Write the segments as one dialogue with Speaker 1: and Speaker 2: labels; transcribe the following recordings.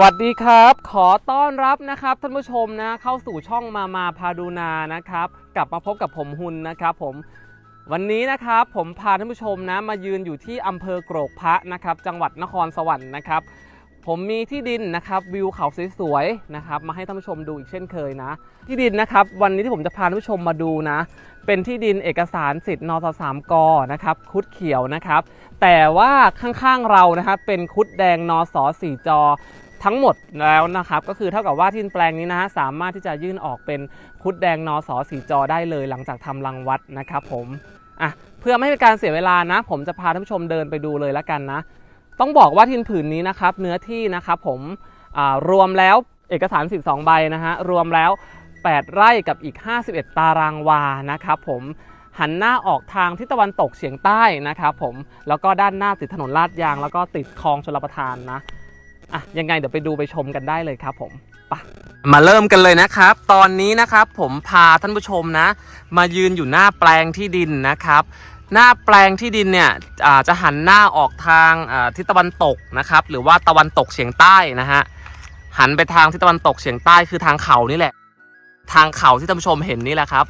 Speaker 1: สวัสดีครับ ขอต้อนรับนะครับท่านผู้ชมนะเข้าสู่ช่องมามาพาดูนานะครับ กลับมาพบกับผมหุนนะครับ ผมวันนี้นะครับผมพาท่านผู้ชมนะมายืนอยู่ที่อำเภอโกรกพระนะครับ จังหวัดนครสวรรค์นะครับ ผมมีที่ดินนะครับวิวเขาสวยๆนะครับมาให้ท่านผู้ชมดูอีกเช่นเคยนะ ที่ดินนะครับ วันนี้ที่ผมจะพาท่านผู้ชมมาดูนะ เป็นที่ดินเอกสารสิทธิ์นสสามกนะครับคุดเขียวนะครับ แต่ว่าข้างๆเรานะครับเป็นคุดแดงนสสี่จอ ทั้งหมดแล้วนะครับ ก็คือเท่ากับว่าที่นแปลงนี้นะฮะสามารถที่จะยื่นออกเป็นคุดแดงนอสอสีจอได้เลยหลังจากทำรังวัดนะครับผมอะเพื่อไม่ให้เป็นการเสียเวลานะ ผมจะพาท่านผู้ชมเดินไปดูเลยละกันนะ ต้องบอกว่าทินผืนนี้นะครับ เนื้อที่นะครับผมรวมแล้วเอกสาร 12 ใบนะฮะรวมแล้ว 8 ไร่กับอีก 51 ตารางวานะครับผมหันหน้าออกทางทิศตะวันตกเฉียงใต้นะครับผมแล้วก็ด้านหน้าติดถนนลาดยาง แล้วก็ติดคลองชลประทานนะ อะยังไงเดี๋ยวไปดูไปชมกันได้เลยครับผมไปมาเริ่มกันเลยนะครับ ตอนนี้นะครับผมพาท่านผู้ชมนะ มายืนอยู่หน้าแปลงที่ดินนะครับ หน้าแปลงที่ดินเนี่ยจะหันหน้าออกทางทิศตะวันตกนะครับ หรือว่าตะวันตกเฉียงใต้นะฮะหันไปทางทิศตะวันตกเฉียงใต้คือทางเขานี่แหละ ทางเขาที่ท่านผู้ชมเห็นนี่แหละครับ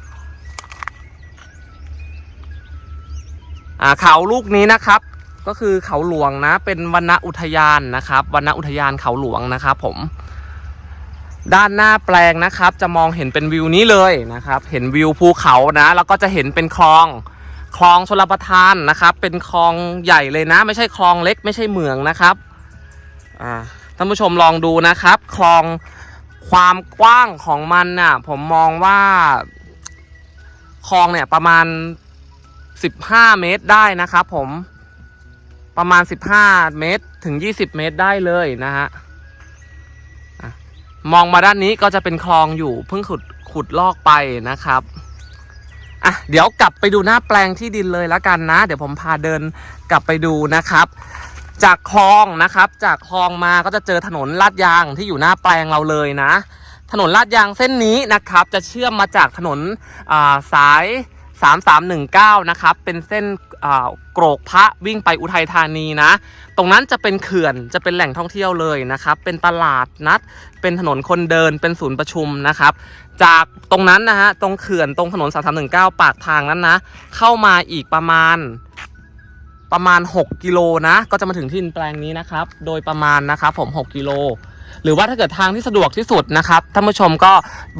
Speaker 1: อ่าเขาลูกนี้นะครับ ก็คือเขาหลวงนะ เป็นวรรณอุทยานนะครับวรรณอุทยานเขาหลวงนะครับผม ด้านหน้าแปลงนะครับ จะมองเห็นเป็นวิวนี้เลยนะครับ เห็นวิวภูเขานะ แล้วก็จะเห็นเป็นคลองคลองชลประทานนะครับ เป็นคลองใหญ่เลยนะ ไม่ใช่คลองเล็ก ไม่ใช่เหมืองนะครับอ่าท่านผู้ชมลองดูนะครับ คลองความกว้างของมันน่ะ ผมมองว่าคลองเนี่ยประมาณ 15 เมตรได้นะครับผม ประมาณ 15 เมตรถึง 20 เมตรได้เลยนะฮะมองมาด้านนี้ก็จะเป็นคลองอยู่เพิ่งขุดขุดลอกไปนะครับอะเดี๋ยวกลับไปดูหน้าแปลงที่ดินเลยแล้วกันนะ เดี๋ยวผมพาเดินกลับไปดูนะครับ จากคลองนะครับ จากคลองมาก็จะเจอถนนลาดยางที่อยู่หน้าแปลงเราเลยนะ ถนนลาดยางเส้นนี้นะครับ จะเชื่อมมาจากถนนอ่าสาย 3319 นะครับ เป็นเส้นโกรกพระวิ่งไปอุทัยธานีนะ ตรงนั้นจะเป็นเขื่อนจะเป็นแหล่งท่องเที่ยวเลยนะครับ เป็นตลาดนัด เป็นถนนคนเดินเป็นศูนย์ประชุมนะครับ จากตรงนั้นนะฮะตรงเขื่อนตรงถนน 3319 ปากทางนั้นนะ เข้ามาอีกประมาณประมาณ 6 กิโลนะ ก็จะมาถึงที่ดินแปลงนี้นะครับ โดยประมาณนะครับผม 6 กิโล หรือว่าถ้าเกิดทางที่สะดวกที่สุดนะครับท่านผู้ชมก็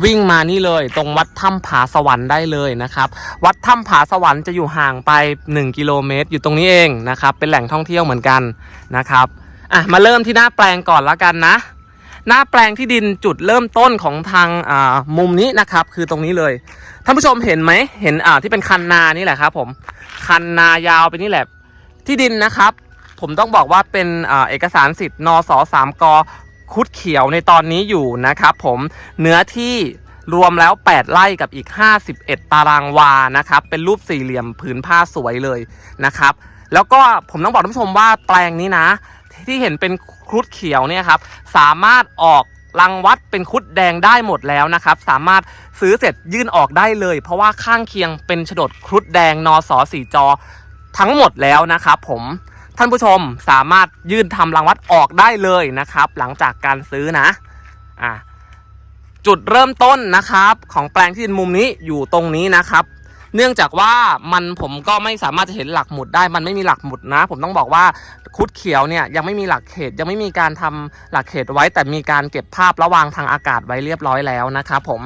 Speaker 1: วิ่งมานี่เลย ตรงวัดถ้ำผาสวรรค์ได้เลยนะครับ วัดถ้ำผาสวรรค์จะอยู่ห่างไป 1 กิโลเมตร อยู่ตรงนี้เองนะครับ เป็นแหล่งท่องเที่ยวเหมือนกันนะครับอะมาเริ่มที่หน้าแปลงก่อนละกันนะ หน้าแปลงที่ดินจุดเริ่มต้นของทางอ่ามุมนี้นะครับ คือตรงนี้เลยท่านผู้ชมเห็นไหมเห็นอ่าที่เป็นคันนานี่แหละครับ ผมคันนายาวไปนี่แหละที่ดินนะครับผมต้องบอกว่าเป็นอเอกสารสิทธิ์นสสามก คุดเขียวในตอนนี้อยู่นะครับผมเนื้อที่รวมแล้ว 8 ไร่กับอีก 51 ตารางวานะครับเป็นรูปสี่เหลี่ยมผืนผ้าสวยเลยนะครับ แล้วก็ผมต้องบอกท่านผู้ชมว่าแปลงนี้นะ ที่เห็นเป็นครุฑเขียวเนี่ยครับสามารถออกรังวัดเป็นครุฑแดงได้หมดแล้วนะครับ สามารถซื้อเสร็จยื่นออกได้เลย เพราะว่าข้างเคียงเป็นโฉดครุฑแดงนอสสีจอทั้งหมดแล้วนะครับผม ท่านผู้ชมสามารถยื่นทำรังวัดออกได้เลยนะครับ หลังจากการซื้อนะอะจุดเริ่มต้นนะครับ ของแปลงที่ดินมุมนี้อยู่ตรงนี้นะครับ เนื่องจากว่ามันผมก็ไม่สามารถจะเห็นหลักหมุดได้ มันไม่มีหลักหมุดนะ ผมต้องบอกว่าคุดเขียวเนี่ยยังไม่มีหลักเขตยังไม่มีการทำหลักเขตไว้ แต่มีการเก็บภาพระวางทางอากาศไว้เรียบร้อยแล้วนะครับผม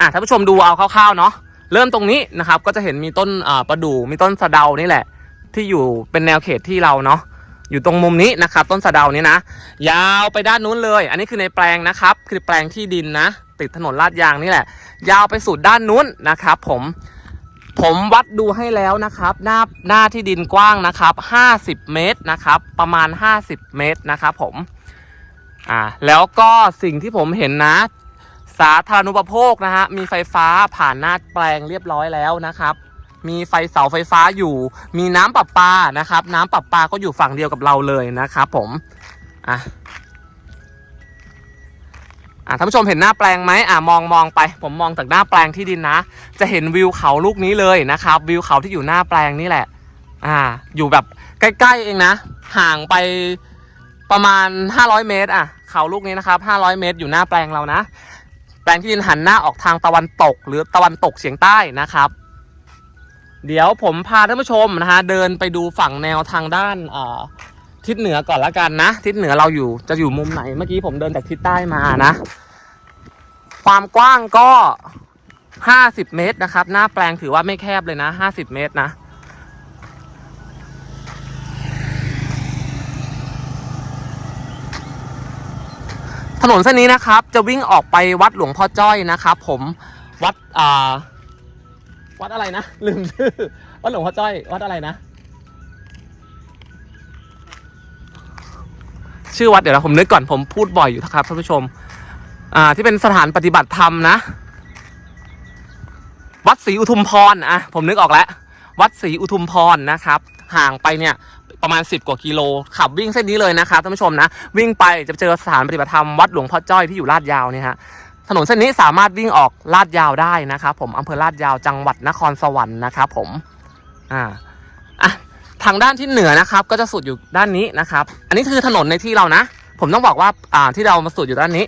Speaker 1: อะท่านผู้ชมดูเอาคร่าวๆเนาะเริ่มตรงนี้นะครับก็จะเห็นมีต้นอ่าประดู่มีต้นสะเดานี่แหละ ที่อยู่เป็นแนวเขตที่เราเนาะอยู่ตรงมุมนี้นะครับ ต้นสะเดานี้นะ ยาวไปด้านนู้นเลย อันนี้คือในแปลงนะครับ คือแปลงที่ดินนะ ติดถนนลาดยางนี่แหละ ยาวไปสุดด้านนู้นนะครับ ผมผมวัดดูให้แล้วนะครับ หน้าหน้าที่ดินกว้างนะครับ 50 เมตรนะครับ ประมาณ 50 เมตรนะครับผมอ่าแล้วก็สิ่งที่ผมเห็นนะ สาธารณูปโภคนะฮะมีไฟฟ้าผ่านหน้าแปลงเรียบร้อยแล้วนะครับ มีไฟเสาไฟฟ้าอยู่ มีน้ำประปานะครับ น้ำประปาก็อยู่ฝั่งเดียวกับเราเลยนะครับผมอะอะท่านผู้ชมเห็นหน้าแปลงไหมอะมองมองไป ผมมองจากหน้าแปลงที่ดินนะ จะเห็นวิวเขาลูกนี้เลยนะครับ วิวเขาที่อยู่หน้าแปลงนี่แหละ อ่า อยู่แบบใกล้ๆเองนะ ห่างไปประมาณ 500 เมตร อะ เขาลูกนี้นะครับ 500 เมตร อยู่หน้าแปลงเรานะ แปลงที่ดินหันหน้าออกทางตะวันตก หรือตะวันตกเฉียงใต้นะครับ เดี๋ยวผมพาท่านผู้ชมนะฮะเดินไปดูฝั่งแนวทางด้านทิศเหนือก่อนละกันนะ ทิศเหนือเราอยู่จะอยู่มุมไหนเมื่อกี้ผมเดินจากทิศใต้มานะ ความกว้างก็50เมตรนะครับ หน้าแปลงถือว่าไม่แคบเลยนะ50เมตรนะถนนเส้นนี้นะครับ จะวิ่งออกไปวัดหลวงพ่อจ้อยนะครับ ผมวัดอ่า วัดอะไรนะ ลืมชื่อวัดหลวงพ่อจ้อย วัดอะไรนะ ชื่อวัดเดี๋ยวนะผมนึกก่อนผมพูดบ่อยอยู่นะครับท่านผู้ชม อ่า ที่เป็นสถานปฏิบัติธรรมนะ วัดศรีอุทุมพรอะผมนึกออกแล้ว วัดศรีอุทุมพรนะครับ ห่างไปเนี่ยประมาณ 10 กว่ากิโล ขับวิ่งเส้นนี้เลยนะครับท่านผู้ชมนะ วิ่งไปจะเจอสถานปฏิบัติธรรมวัดหลวงพ่อจ้อยที่อยู่ลาดยาวเนี่ยฮะ ถนนเส้นนี้สามารถวิ่งออกลาดยาวได้นะครับผมอำเภอลาดยาวจังหวัดนครสวรรค์นะครับผมอ่าอะทางด้านที่เหนือนะครับ ก็จะสุดอยู่ด้านนี้นะครับ อันนี้คือถนนในที่เรานะ ผมต้องบอกว่าอ่าที่เรามาสุดอยู่ด้านนี้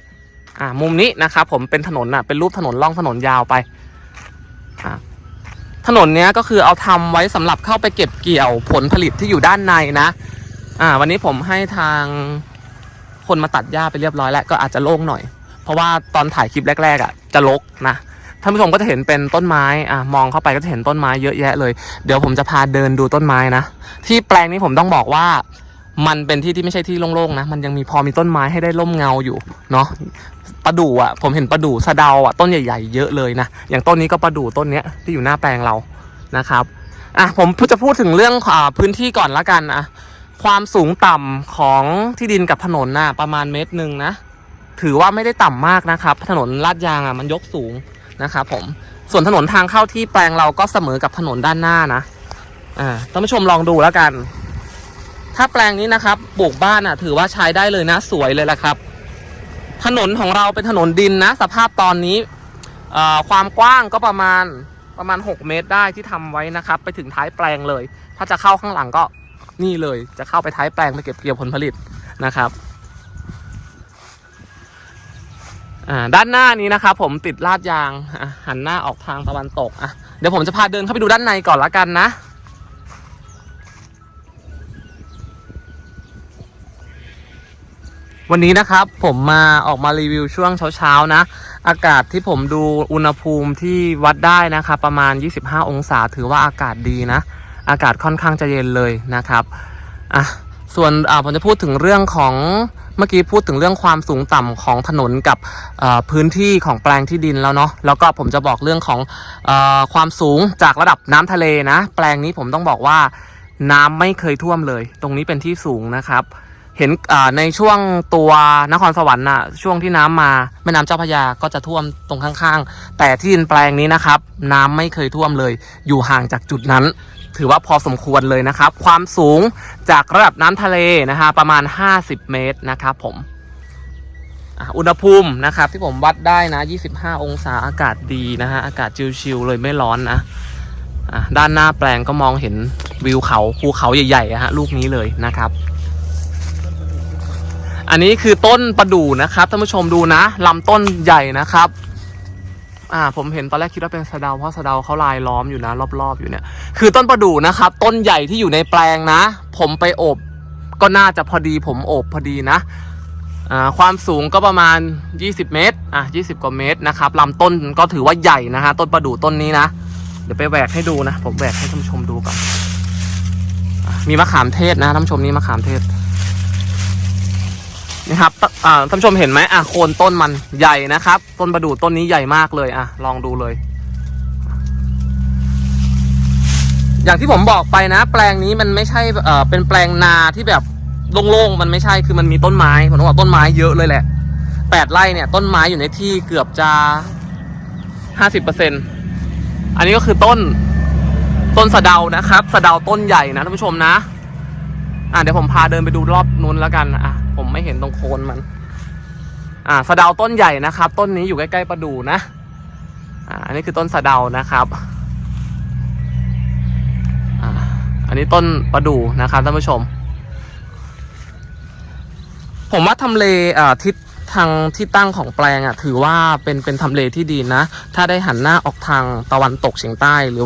Speaker 1: อ่า มุมนี้นะครับ ผมเป็นถนนอะเป็นรูปถนนล่องถนนยาวไปอ่าถนนเนี้ยก็คือเอาทำไว้สำหรับเข้าไปเก็บเกี่ยวผลผลิตที่อยู่ด้านในนะ อ่า วันนี้ผมให้ทางคนมาตัดหญ้าไปเรียบร้อยแล้วก็อาจจะโล่งหน่อย เพราะว่าตอนถ่ายคลิปแรกๆอะจะรกนะท่านผู้ชมก็จะเห็นเป็นต้นไม้อะมองเข้าไปก็จะเห็นต้นไม้เยอะแยะเลย เดี๋ยวผมจะพาเดินดูต้นไม้นะ ที่แปลงนี้ผมต้องบอกว่า มันเป็นที่ที่ไม่ใช่ที่โล่งๆนะ มันยังมีพอมีต้นไม้ให้ได้ร่มเงาอยู่เนาะประดู่อะ ผมเห็นประดู่สะเดาอะต้นใหญ่ ๆ เยอะเลยนะ อย่างต้นนี้ก็ประดู่ต้นเนี้ยที่อยู่หน้าแปลงเรานะครับอะผมจะพูดถึงเรื่องอาพื้นที่ก่อนละกันอะความสูงต่ำของที่ดินกับถนนน่ะประมาณเมตรหนึ่งนะ ถือว่าไม่ได้ต่ำมากนะครับ ถนนลาดยางอะมันยกสูงนะครับผมส่วนถนนทางเข้าที่แปลงเราก็เสมอกับถนนด้านหน้านะอ่าท่านผู้ชมลองดูแล้วกัน ถ้าแปลงนี้นะครับปลูกบ้านอะ ถือว่าใช้ได้เลยนะสวยเลยละครับ ถนนของเราเป็นถนนดินนะ สภาพตอนนี้อ่อความกว้างก็ประมาณประมาณ 6 เมตรได้ที่ทำไว้นะครับ ไปถึงท้ายแปลงเลย ถ้าจะเข้าข้างหลังก็นี่เลย จะเข้าไปท้ายแปลงไปเก็บเกี่ยวผลผลิตนะครับ ด้านหน้านี้นะครับผมติดลาดยางหันหน้าออกทางตะวันตกอะเดี๋ยวผมจะพาเดินเข้าไปดูด้านในก่อนละกันนะวันนี้นะครับผมมาออกมารีวิวช่วงเช้าๆนะ อากาศที่ผมดูอุณหภูมิที่วัดได้นะครับประมาณ 25 องศาถือว่าอากาศดีนะ อากาศค่อนข้างจะเย็นเลยนะครับอะส่วนอ่าผมจะพูดถึงเรื่องของ มื่อกี้พูดถึงเรื่องความสูงต่ำของถนนกับพื้นที่ของแปลงที่ดินแล้วเนาะแล้วก็ผมจะบอกเรื่องของอความสูงจากระดับน้ำทะเลนะ แปลงนี้ผมต้องบอกว่าน้ำไม่เคยท่วมเลย ตรงนี้เป็นที่สูงนะครับ เห็นในช่วงตัวนครสวรรค์นะช่วงที่น้ำมาแม่น้ำเจ้าพระยาก็จะท่วมตรงข้างๆ แต่ที่ดินแปลงนี้นะครับ น้ำไม่เคยท่วมเลย อยู่ห่างจากจุดนั้น ถือว่าพอสมควรเลยนะครับ ความสูงจากระดับน้ำทะเลนะฮะประมาณ 50 เมตรนะครับผมอุณหภูมินะครับที่ผมวัดได้นะ 25 องศาอากาศดีนะฮะอากาศชิลๆเลยไม่ร้อนนะด้านหน้าแปลงก็มองเห็นวิวเขาภูเขาใหญ่ๆฮะลูกนี้เลยนะครับอันนี้คือต้นประดู่นะครับท่านผู้ชมดูนะลำต้นใหญ่นะครับ อ่าผมเห็นตอนแรกคิดว่าเป็นสะเดาเพราะสะเดาเขาลายล้อมอยู่นะ รอบๆอยู่เนี่ย คือต้นประดู่นะครับ ต้นใหญ่ที่อยู่ในแปลงนะ ผมไปอบ ก็น่าจะพอดีผมอบพอดีนะอ่าความสูงก็ประมาณ 20 เมตรอะ20 กว่าเมตรนะครับลำต้นก็ถือว่าใหญ่นะฮะต้นประดู่ต้นนี้นะ เดี๋ยวไปแหวกให้ดูนะ ผมแหวกให้ท่านผู้ชมดูก่อนมีมะขามเทศนะท่านผู้ชมนี่มะขามเทศ นะครับท่านผู้ชมเห็นไหมอะโคนต้นมันใหญ่นะครับ ต้นประดู่ต้นนี้ใหญ่มากเลยอะลองดูเลย อย่างที่ผมบอกไปนะ แปลงนี้มันไม่ใช่เอ่อเป็นแปลงนาที่แบบโล่งๆมันไม่ใช่คือมันมีต้นไม้ผมต้องบอกต้นไม้เยอะเลยแหละแปดไร่เนี่ย ต้นไม้อยู่ในที่เกือบจะห้าสิบเปอร์เซ็นอันนี้ก็คือต้นต้นสะเดานะครับ สะเดาต้นใหญ่นะท่านผู้ชมนะ อะเดี๋ยวผมพาเดินไปดูรอบนู้นแล้วกันอะ ผมไม่เห็นตรงโคนมัน อ่าสะเดาต้นใหญ่นะครับ ต้นนี้อยู่ใกล้ๆประดูนะ อ่าอันนี้คือต้นสะเดานะครับอ่าอันนี้ต้นประดูนะครับท่านผู้ชม ผมว่าทำเลอ่อทิศทางที่ตั้งของแปลงอะ ถือว่าเป็นเป็นทำเลที่ดีนะ ถ้าได้หันหน้าออกทางตะวันตกเฉียงใต้หรือ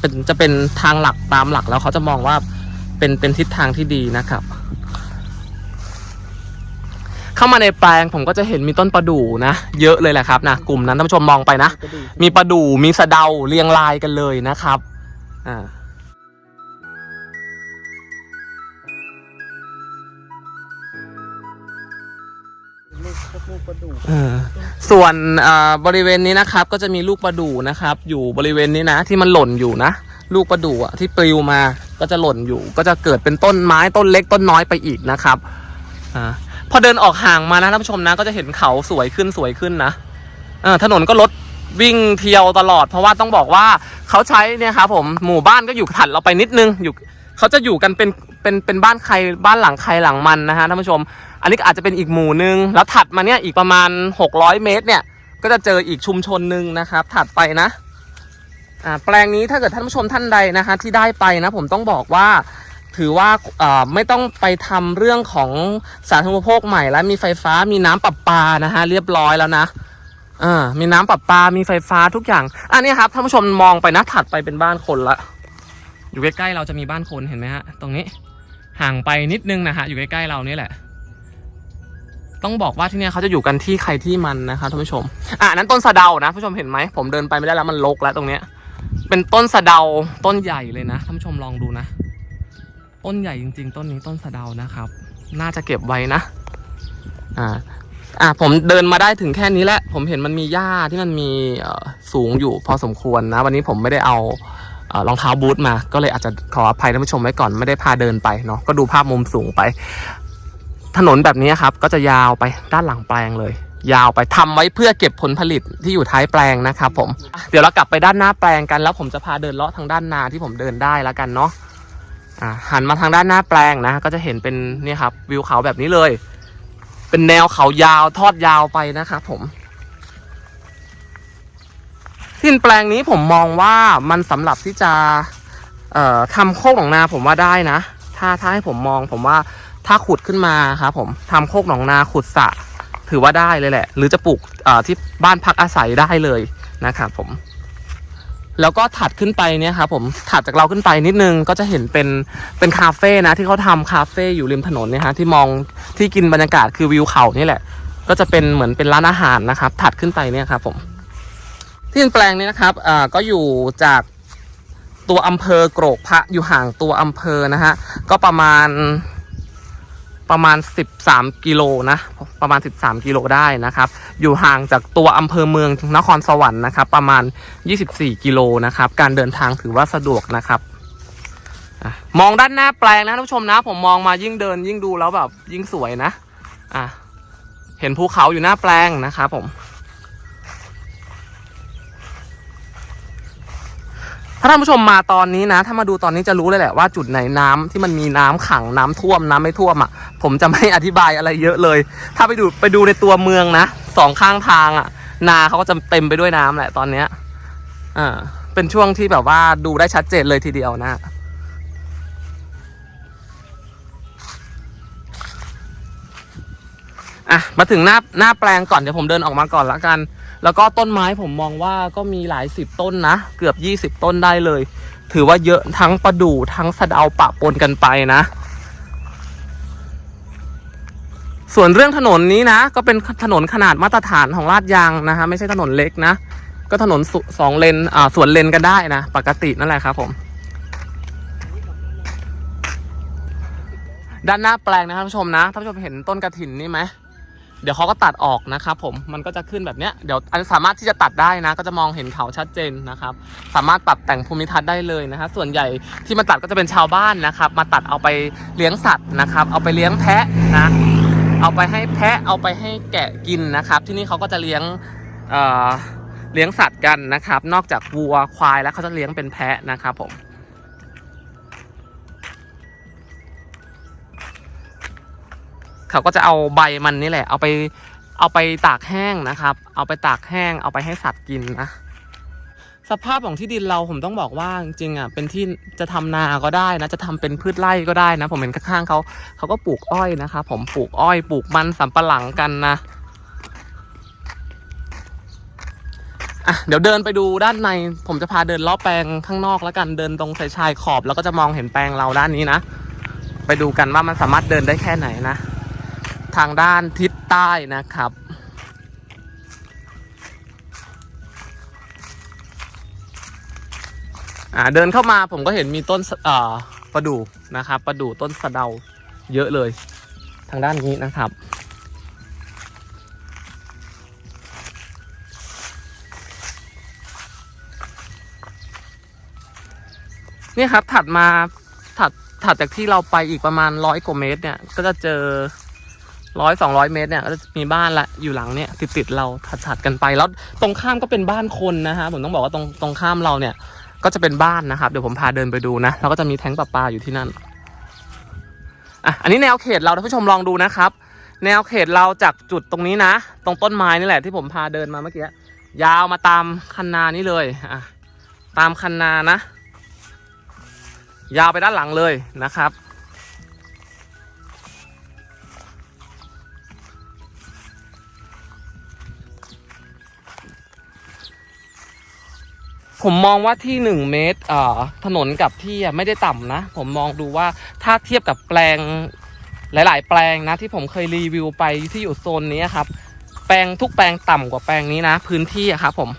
Speaker 1: เป็นจะเป็นทางหลักตามหลักแล้วเขาจะมองว่าเป็นเป็นทิศทางที่ดีนะครับ เข้ามาในแปลงผมก็จะเห็นมีต้นประดู่นะ เยอะเลยแหละครับนะกลุ่มนั้นท่านผู้ชมมองไปนะ มีประดู่มีสะเดาเรียงรายกันเลยนะครับอ่า
Speaker 2: ลูกลูกประดู
Speaker 1: เออส่วนเอ่อบริเวณนี้นะครับ ก็จะมีลูกประดู่นะครับ อยู่บริเวณนี้นะ ที่มันหล่นอยู่นะ ลูกประดู่อะที่ปลิวมาก็จะหล่นอยู่ ก็จะเกิดเป็นต้นไม้ต้นเล็กต้นน้อยไปอีกนะครับอ่า พอเดินออกห่างมานะท่านผู้ชมนะ ก็จะเห็นเขาสวยขึ้นสวยขึ้นนะอถนนก็รถวิ่งเที่ยวตลอด เพราะว่าต้องบอกว่าเขาใช้เนี่ยครับผมหมู่บ้านก็อยู่ถัดเราไปนิดนึงอยู่เขาจะอยู่กันเป็นเป็นเป็นบ้านใครบ้านหลังใครหลังมันนะฮะท่านผู้ชม อันนี้อาจจะเป็นอีกหมู่หนึ่งแล้วถัดมาเนี่ยอีกประมาณ 600 เมตรเนี่ย ก็จะเจออีกชุมชนหนึ่งนะครับ ถัดไปนะอ่าแปลงนี้ถ้าเกิดท่านผู้ชมท่านใดนะคะที่ได้ไปนะ ผมต้องบอกว่า ถือว่าไม่ต้องไปทำเรื่องของสาธารณูปโภคใหม่แล้วมีไฟฟ้ามีน้ำประปานะฮะเรียบร้อยแล้วนะอ่ามีน้ำประปา มีไฟฟ้าทุกอย่าง อันนี้ครับท่านผู้ชมมองไปนะถัดไปเป็นบ้านคนละ อยู่ใกล้ๆเราจะมีบ้านคนเห็นไหมฮะตรงนี้ ห่างไปนิดนึงนะฮะอยู่ใกล้ๆเรานี่แหละ ต้องบอกว่าที่นี่เขาจะอยู่กันที่ใครที่มันนะคะท่านผู้ชม อะนั้นต้นสะเดานะท่านผู้ชมเห็นไหมผมเดินไปไม่ได้แล้วมันรกแล้วตรงเนี้ย เป็นต้นสะเดาต้นใหญ่เลยนะท่านผู้ชมลองดูนะ ต้นใหญ่จริง ๆ ต้นนี้ต้นสะเดานะครับ น่าจะเก็บไว้นะ อ่า อะผมเดินมาได้ถึงแค่นี้แหละ ผมเห็นมันมีหญ้าที่มันมีเออสูงอยู่พอสมควรนะ วันนี้ผมไม่ได้เอาเอ่อรองเท้าบูทมา ก็เลยอาจจะขออภัยท่านผู้ชมไว้ก่อนไม่ได้พาเดินไปเนาะก็ดูภาพมุมสูงไป ถนนแบบนี้ครับ ก็จะยาวไปด้านหลังแปลงเลย ยาวไปทำไว้เพื่อเก็บผลผลิตที่อยู่ท้ายแปลงนะครับผมเดี๋ยวเรากลับไปด้านหน้าแปลงกันแล้วผมจะพาเดินเลาะทางด้านนาที่ผมเดินได้แล้วกันเนาะ หันมาทางด้านหน้าแปลงนะ ก็จะเห็นเป็นนี่ครับวิวเขาแบบนี้เลย เป็นแนวเขายาวทอดยาวไปนะครับผมที่แปลงนี้ผมมองว่ามันสำหรับที่จะเอ่อทำโคกหนองนาผมว่าได้นะ ถ้าถ้าให้ผมมองผมว่าถ้าขุดขึ้นมาครับผมทำโคกหนองนาขุดสระถือว่าได้เลยแหละ หรือจะปลูกเอ่อที่บ้านพักอาศัยได้เลยนะครับผม แล้วก็ถัดขึ้นไปเนี่ยครับผมถัดจากเราขึ้นไปนิดนึงก็จะเห็นเป็นเป็นคาเฟ่นะที่เขาทำคาเฟ่อยู่ริมถนนเนี่ยฮะที่มองที่กินบรรยากาศคือวิวเขานี่แหละ ก็จะเป็นเหมือนเป็นร้านอาหารนะครับ ถัดขึ้นไปเนี่ยครับผม ที่แปลงนี้นะครับอ่าก็อยู่จากตัวอำเภอโกรกพระอยู่ห่างตัวอำเภอนะฮะก็ประมาณ ประมาณ 13 กิโลนะ ประมาณ 13 กิโลได้นะครับ อยู่ห่างจากตัวอำเภอเมืองนครสวรรค์นะครับ ประมาณ 24 กิโลนะครับ การเดินทางถือว่าสะดวกนะครับมองด้านหน้าแปลงนะท่านผู้ชมนะ ผมมองมายิ่งเดินยิ่งดูแล้วแบบยิ่งสวยนะ อะ เห็นภูเขาอยู่หน้าแปลงนะครับผมาท่านผู้ชมมาตอนนี้นะ ถ้ามาดูตอนนี้จะรู้เลยแหละว่าจุดไหนน้ำที่มันมีน้ำขังน้ำท่วมน้ำไม่ท่วมอะ ผมจะไม่อธิบายอะไรเยอะเลย ถ้าไปดูไปดูในตัวเมืองนะสองข้างทางอะ นาเขาก็จะเต็มไปด้วยน้ำแหละตอนเนี้ยอ่าเป็นช่วงที่แบบว่าดูได้ชัดเจนเลยทีเดียวนะ อะมาถึงหน้าหน้าแปลงก่อนเดี๋ยวผมเดินออกมาก่อนละกัน แล้วก็ต้นไม้ผมมองว่าก็มีหลายสิบต้นนะ เกือบยี่สิบต้นได้เลย ถือว่าเยอะทั้งประดู่ทั้งสะเดาปะปนกันไปนะ ส่วนเรื่องถนนนี้นะ ก็เป็นถนนขนาดมาตรฐานของลาดยางนะฮะไม่ใช่ถนนเล็กนะ ก็ถนนสสองเลนอ่าสวนเลนกันได้นะ ปกตินั่นแหละครับผมด้านหน้าแปลงนะท่านผู้ชมนะท่านผู้ชมเห็นต้นกระถินนี่ไหม เดี๋ยวเขาก็ตัดออกนะครับผมมันก็จะขึ้นแบบเนี้ยเดี๋ยวอันสามารถที่จะตัดได้นะ ก็จะมองเห็นเขาชัดเจนนะครับ สามารถปรับแต่งภูมิทัศน์ได้เลยนะฮะส่วนใหญ่ที่มาตัดก็จะเป็นชาวบ้านนะครับ มาตัดเอาไปเลี้ยงสัตว์นะครับ เอาไปเลี้ยงแพะนะ เอาไปให้แพะเอาไปให้แกะกินนะครับ ที่นี่เขาก็จะเลี้ยงเอ่อเลี้ยงสัตว์กันนะครับ นอกจากวัวควายแล้วเขาจะเลี้ยงเป็นแพะนะครับผม เขาก็จะเอาใบมันนี่แหละ เอาไปเอาไปตากแห้งนะครับ เอาไปตากแห้ง เอาไปให้สัตว์กินนะ สภาพของที่ดินเราผมต้องบอกว่าจริงๆอะเป็นที่จะทำนาก็ได้นะ จะทำเป็นพืชไร่ก็ได้นะ ผมเห็นข้างๆเขาเขาก็ปลูกอ้อยนะครับผมปลูกอ้อยปลูกมันสำปะหลังกันนะ่ะเดี๋ยวเดินไปดูด้านใน ผมจะพาเดินล้อแปลงข้างนอกแล้วกันเดินตรงชายชายขอบ แล้วก็จะมองเห็นแปลงเราด้านนี้นะ ไปดูกันว่ามันสามารถเดินได้แค่ไหนนะ ทางด้านทิศใต้นะครับอ่าเดินเข้ามาผมก็เห็นมีต้นอ่อประดู่นะครับประดู่ต้นสะเดาเยอะเลย ทางด้านนี้นะครับนี่ครับถัดมาถัดถัดจากที่เราไปอีกประมาณร้อยกว่าเมตรเนี่ย ก็จะเจอ ร้อยสองร้อยเมตรเนี่ยก็จะมีบ้านละอยู่หลังเนี่ยติดติดๆเราถัดถัดกันไปแล้วตรงข้ามก็เป็นบ้านคนนะฮะผมต้องบอกว่าตรงตรงข้ามเราเนี่ย ก็จะเป็นบ้านนะครับ เดี๋ยวผมพาเดินไปดูนะแล้วก็จะมีแท้งประปลาอยู่ที่นั่นอะอันนี้แนวเขตเราท่านผู้ชมลองดูนะครับ แนวเขตเราจากจุดตรงนี้นะ ตรงต้นไม้นี่แหละที่ผมพาเดินมาเมื่อกี้ยาวมาตามคันนานี้เลยอะตามคันนานะ ยาวไปด้านหลังเลยนะครับ ผมมองว่าที่หนึ่งเมตรเอ่อถนนกับที่ไม่ได้ต่ำนะ ผมมองดูว่าถ้าเทียบกับแปลงหลาย ๆ แปลงนะที่ผมเคยรีวิวไปที่อยู่โซนนี้ครับ แปลงทุกแปลงต่ำกว่าแปลงนี้นะ พื้นที่ครับผม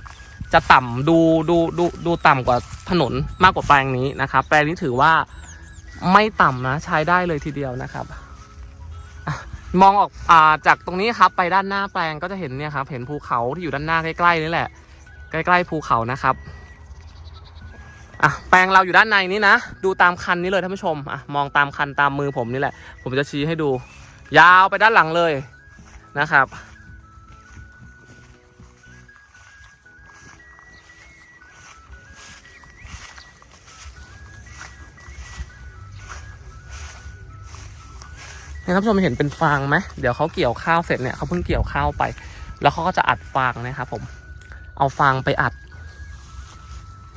Speaker 1: จะต่ำดูดูดูดูต่ำกว่าถนนมากกว่าแปลงนี้นะครับ แปลงนี้ถือว่าไม่ต่ำนะ ใช้ได้เลยทีเดียวนะครับมองออกอาจากตรงนี้ครับ ไปด้านหน้าแปลงก็จะเห็นเนี่ยครับ เห็นภูเขาที่อยู่ด้านหน้าใกล้ๆนี่แหละ ใกล้ ๆ ภูเขานะครับ อะแปลงเราอยู่ด้านในนี้นะ ดูตามคันนี้เลยท่านผู้ชมอะมองตามคันตามมือผมนี่แหละ ผมจะชี้ให้ดู ยาวไปด้านหลังเลยนะครับ นี่ท่านผู้ชมเห็นเป็นฟางไหมเดี๋ยวเขาเกี่ยวข้าวเสร็จเนี่ยเขาเพิ่งเกี่ยวข้าวไป แล้วเขาก็จะอัดฟางนะครับผม เอาฟางไปอัด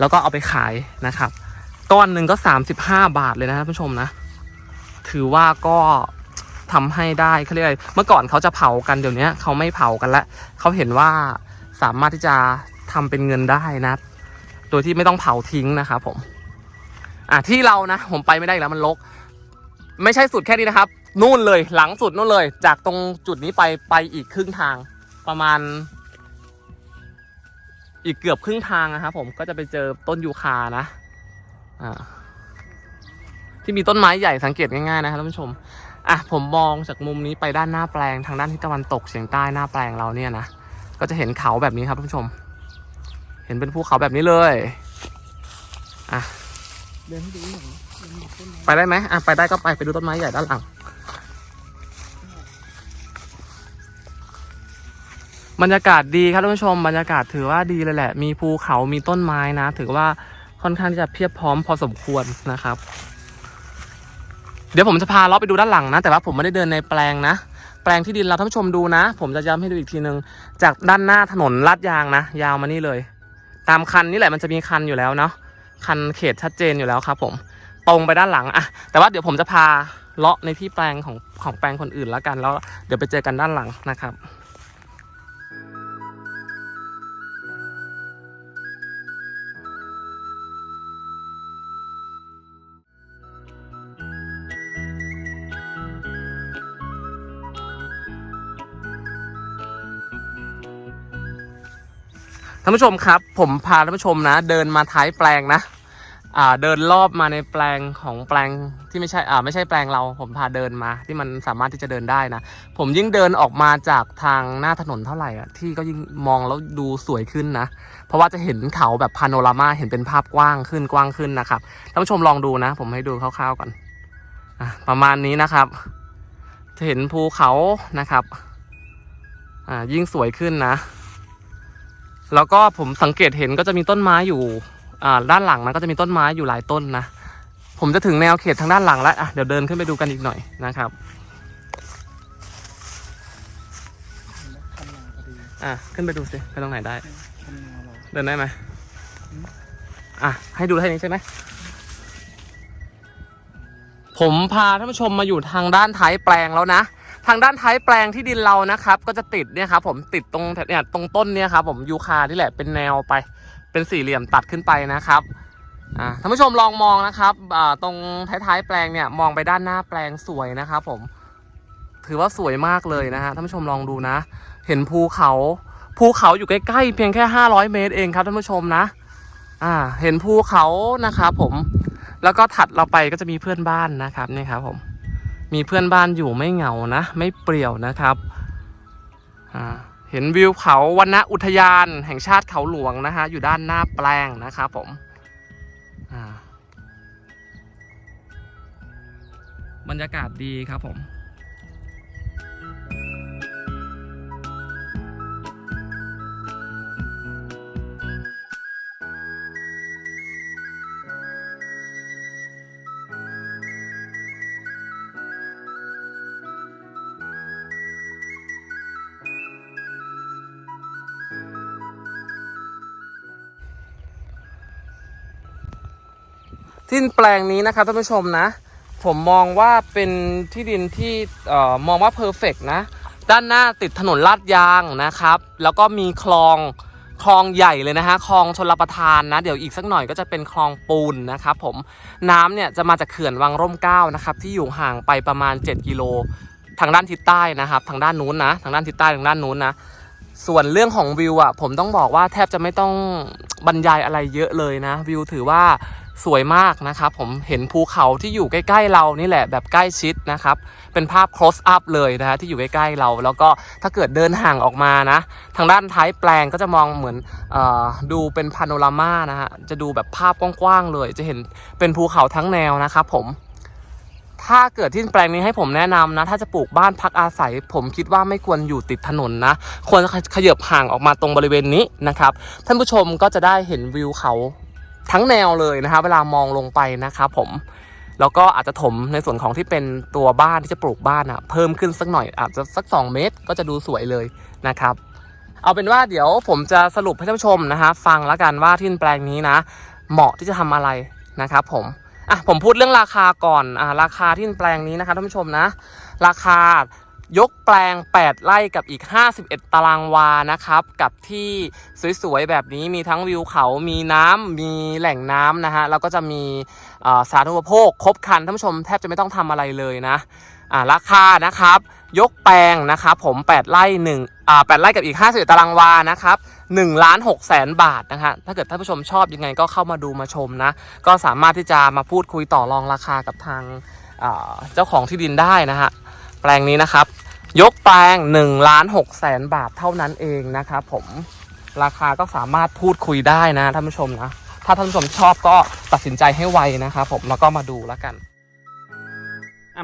Speaker 1: แล้วก็เอาไปขายนะครับ ก้อนหนึ่งก็ 35 บาทเลยนะท่านผู้ชมนะ ถือว่าก็ทำให้ได้เขาเรียกเมื่อก่อนเขาจะเผากันเดี๋ยวนี้เขาไม่เผากันล้วเขาเห็นว่าสามารถที่จะทำเป็นเงินได้นะโดยที่ไม่ต้องเผาทิ้งนะครับผม อะที่เรานะ ผมไปไม่ได้แล้วมันลก ไม่ใช่สุดแค่นี้นะครับ นู่นเลยหลังสุดนู่นเลย จากตรงจุดนี้ไปไปอีกครึ่งทางประมาณ อีกเกือบครึ่งทางนะครับผมก็จะไปเจอต้นยูคานะอ่าที่มีต้นไม้ใหญ่สังเกตง่ายๆนะครับท่านผู้ชมอะผมมองจากมุมนี้ไปด้านหน้าแปลงทางด้านทิศตะวันตกเฉียงใต้หน้าแปลงเราเนี่ยนะก็จะเห็นเขาแบบนี้ครับท่านผู้ชม เห็นเป็นภูเขาแบบนี้เลยอะ
Speaker 2: เดินให้ดูหน่อยเดินดูต้นไม้
Speaker 1: ไปได้ไหมอะไปได้ก็ไปไปดูต้นไม้ใหญ่ด้านหลัง บรรยากาศดีครับท่านผู้ชมบรรยากาศถือว่าดีเลยแหละ มีภูเขามีต้นไม้นะ ถือว่าค่อนข้างที่จะเพียบพร้อมพอสมควรนะครับ เดี๋ยวผมจะพาเลาะไปดูด้านหลังนะ แต่ว่าผมไม่ได้เดินในแปลงนะ แปลงที่ดินเราท่านผู้ชมดูนะ ผมจะย้ำให้ดูอีกทีนึงจากด้านหน้าถนนลาดยางนะ ยาวมานี่เลย ตามคันนี่แหละมันจะมีคันอยู่แล้วเนาะคันเขตชัดเจนอยู่แล้วครับ ผมตรงไปด้านหลังอะแต่ว่าเดี๋ยวผมจะพาเลาะในที่แปลงของของแปลงคนอื่นแล้วกันแล้ว เดี๋ยวไปเจอกันด้านหลังนะครับ ท่านผู้ชมครับ ผมพาท่านผู้ชมนะ เดินมาท้ายแปลงนะ อ่าเดินรอบมาในแปลงของแปลงที่ไม่ใช่อ่าไม่ใช่แปลงเราผมพาเดินมา ที่มันสามารถที่จะเดินได้นะ ผมยิ่งเดินออกมาจากทางหน้าถนนเท่าไหร่อะที่ก็ยิ่งมองแล้วดูสวยขึ้นนะ เพราะว่าจะเห็นเขาแบบพาโนรามาเห็นเป็นภาพกว้างขึ้นกว้างขึ้นนะครับท่านผู้ชมลองดูนะ ผมให้ดูคร่าวๆก่อนอะประมาณนี้นะครับ จะเห็นภูเขานะครับอ่ายิ่งสวยขึ้นนะ แล้วก็ผมสังเกตเห็นก็จะมีต้นไม้อยู่ด้านหลังนะก็จะมีต้นไม้อยู่หลายต้นนะ ผมจะถึงแนวเขตทางด้านหลังแล้วอะเดี๋ยวเดินขึ้นไปดูกันอีกหน่อยนะครับ
Speaker 2: อะ
Speaker 1: ขึ้นไปดูสิไปตรงไหนได้
Speaker 2: เดิ
Speaker 1: นได้ไหม
Speaker 2: อะ
Speaker 1: ให้ดูแค่นี้ใช่ไหมผมพาท่านผู้ชมมาอยู่ทางด้านท้ายแปลงแล้วนะ ทางด้านท้ายแปลงที่ดินเรานะครับ ก็จะติดเนี่ยครับผมติดตรงเนี่ยตรงต้นเนี่ยครับผมยูคาที่แหละเป็นแนวไป เป็นสี่เหลี่ยมตัดขึ้นไปนะครับท่านผู้ชมลองมองนะครับตรงท้ายๆแปลงเนี่ยมองไปด้านหน้าแปลงสวยนะครับผมถือว่าสวยมากเลยนะฮะท่านผู้ชมลองดูนะ เห็นภูเขา ภูเขาอยู่ใกล้ๆเพียงแค่ 500 เมตรเองครับท่านผู้ชมนะอ่าเห็นภูเขานะครับผมแล้วก็ถัดเราไปก็จะมีเพื่อนบ้านนะครับนี่ครับผม มีเพื่อนบ้านอยู่ไม่เหงานะ ไม่เปรี่ยวนะครับเห็นวิวเขาวันณอุทยาน แห่งชาติเขาหลวงนะฮะอยู่ด้านหน้าแปลงนะครับผมอ่าบรรยากาศดีครับผม ที่แปลงนี้นะครับท่านผู้ชมนะ ผมมองว่าเป็นที่ดินที่เอ่อมองว่าเพอร์เฟกนะ ด้านหน้าติดถนนลาดยางนะครับ แล้วก็มีคลองคลองใหญ่เลยนะฮะคลองชลประทานนะ เดี๋ยวอีกสักหน่อยก็จะเป็นคลองปูนนะครับผมน้ำเนี่ยจะมาจากเขื่อนวังร่มเก้านะครับที่อยู่ห่างไปประมาณ 7 กิโลทางด้านทิศใต้นะครับ ทางด้านนู้นนะ ทางด้านทิศใต้ทางด้านนู้นนะ ส่วนเรื่องของวิวอะผมต้องบอกว่าแทบจะไม่ต้องบรรยายอะไรเยอะเลยนะ วิวถือว่า สวยมากนะครับ ผมเห็นภูเขาที่อยู่ใกล้ ๆ เรานี่แหละแบบใกล้ชิดนะครับ เป็นภาพ close up เลยนะฮะที่อยู่ใกล้ๆเรา แล้วก็ถ้าเกิดเดินห่างออกมานะ ทางด้านท้ายแปลงก็จะมองเหมือนเออดูเป็นพาโนรามานะฮะจะดูแบบภาพกว้างๆเลย จะเห็นเป็นภูเขาทั้งแนวนะครับผมถ้าเกิดที่แปลงนี้ให้ผมแนะนำนะ ถ้าจะปลูกบ้านพักอาศัย ผมคิดว่าไม่ควรอยู่ติดถนนนะ ควรขยับห่างออกมาตรงบริเวณนี้นะครับ ท่านผู้ชมก็จะได้เห็นวิวเขา ทั้งแนวเลยนะครับเวลามองลงไปนะครับผมแล้วก็อาจจะถมในส่วนของที่เป็นตัวบ้านที่จะปลูกบ้านอะเพิ่มขึ้นสักหน่อยอาจจะสัก 2 เมตรก็จะดูสวยเลยนะครับเอาเป็นว่าเดี๋ยวผมจะสรุปให้ท่านผู้ชมนะฮะฟังแล้วกันว่าที่แปลงนี้นะ เหมาะที่จะทำอะไรนะครับผมอะผมพูดเรื่องราคาก่อนอ่าราคาที่แปลงนี้นะครับท่านผู้ชมนะ ราคา ยกแปลง 8 ไร่กับอีก 51 ตารางวานะครับ กับที่สวยๆ แบบนี้มีทั้งวิวเขา มีน้ำ มีแหล่งน้ำนะฮะ แล้วก็จะมีสาธารณูปโภค ครบครันท่านผู้ชมแทบจะไม่ต้องทำอะไรเลยนะอ่าราคานะครับ ยกแปลงนะครับผม 8 ไร่1อ่า8ไร่กับอีก 51 ตารางวานะครับ1ล้าน6แสนบาทนะฮะถ้าเกิดท่านผู้ชมชอบยังไงก็เข้ามาดูมาชมนะ ก็สามารถที่จะมาพูดคุยต่อรองราคากับทางเจ้าของที่ดินได้นะฮะแปลงนี้นะครับ ยกแปลง1ล้าน6แสนบาทเท่านั้นเองนะครับผมราคาก็สามารถพูดคุยได้นะท่านผู้ชมนะ ถ้าท่านผู้ชมชอบก็ตัดสินใจให้ไวนะครับผมแล้วก็มาดูแล้วกัน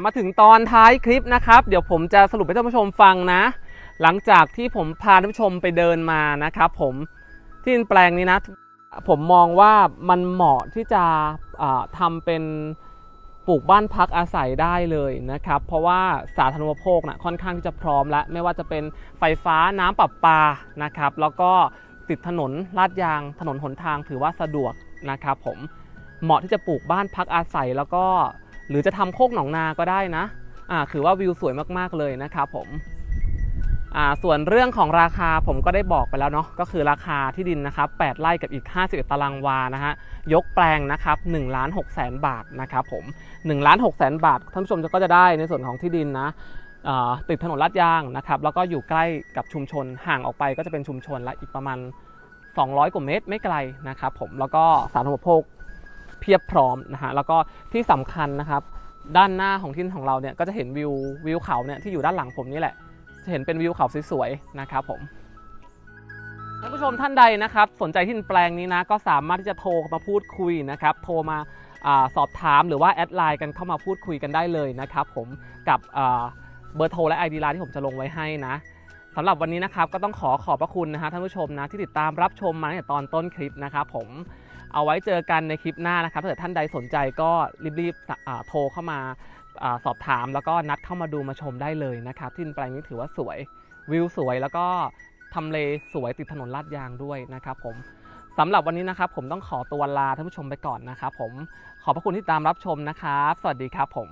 Speaker 1: มาถึงตอนท้ายคลิปนะครับ เดี๋ยวผมจะสรุปให้ท่านผู้ชมฟังนะ หลังจากที่ผมพาท่านผู้ชมไปเดินมานะครับผมที่แปลงนี้นะ ผมมองว่ามันเหมาะที่จะอ่าทำเป็น ลูกบ้านพักอาศัยได้เลยนะครับ เพราะว่าสาธารณูปโภคนะค่อนข้างที่จะพร้อมแล้วไม่ว่าจะเป็นไฟฟ้าน้ำประปานะครับ แล้วก็ติดถนนลาดยางถนนหนทางถือว่าสะดวกนะครับผมเหมาะที่จะปลูกบ้านพักอาศัยแล้วก็ หรือจะทำโคกหนองนาก็ได้นะอ่าถือว่าวิวสวยมากๆเลยนะครับผม ส่วนเรื่องของราคาผมก็ได้บอกไปแล้วเนาะก็คือราคาที่ดินนะครับ8ไร่กับอีก 51 ตารางวานะฮะยกแปลงนะครับ1ล้าน6แสนบาทนะครับผม1ล้าน6แสนบาทท่านผู้ชมก็จะได้ในส่วนของที่ดินนะติดถนนลาดยางนะครับแล้วก็อยู่ใกล้กับชุมชนห่างออกไปก็จะเป็นชุมชนละอีกประมาณ 200 กว่าเมตรไม่ไกลนะครับผมแล้วก็สาธารณูปโภคเพียบพร้อมนะฮะแล้วก็ที่สำคัญนะครับด้านหน้าของที่ของเราเนี่ยก็จะเห็นวิววิวเขาเนี่ยที่อยู่ด้านหลังผมนี่แหละ จะเห็นเป็นวิวเขาสวยๆนะครับผมท่านผู้ชมท่านใดนะครับ สนใจที่แปลงนี้นะก็สามารถที่จะโทรมาพูดคุยนะครับ โทรมาอสอบถามหรือว่าแอดไลน์กันเข้ามาพูดคุยกันได้เลยนะครับผมกับเบอร์โทรและ ID ไลน์ที่ผมจะลงไว้ให้นะสำหรับวันนี้นะครับก็ต้องขอขอบพระคุณนะฮะท่านผู้ชมนะที่ติดตามรับชมมาตั้งแต่ตอนต้นคลิปนะครับผมเอาไว้เจอกันในคลิปหน้านะครับถ้าเกิดท่านใดสนใจก็รีบๆโทรเข้ามา สอบถามแล้วก็นัดเข้ามาดูมาชมได้เลยนะครับที่แปลงนี้ถือว่าสวยวิวสวยแล้วก็ทำเลสวยติดถนนลาดยางด้วยนะครับผมสำหรับวันนี้นะครับผมต้องขอตัวลาท่านผู้ชมไปก่อนนะครับผมขอบพระคุณที่ตามรับชมนะครับ สวัสดีครับผม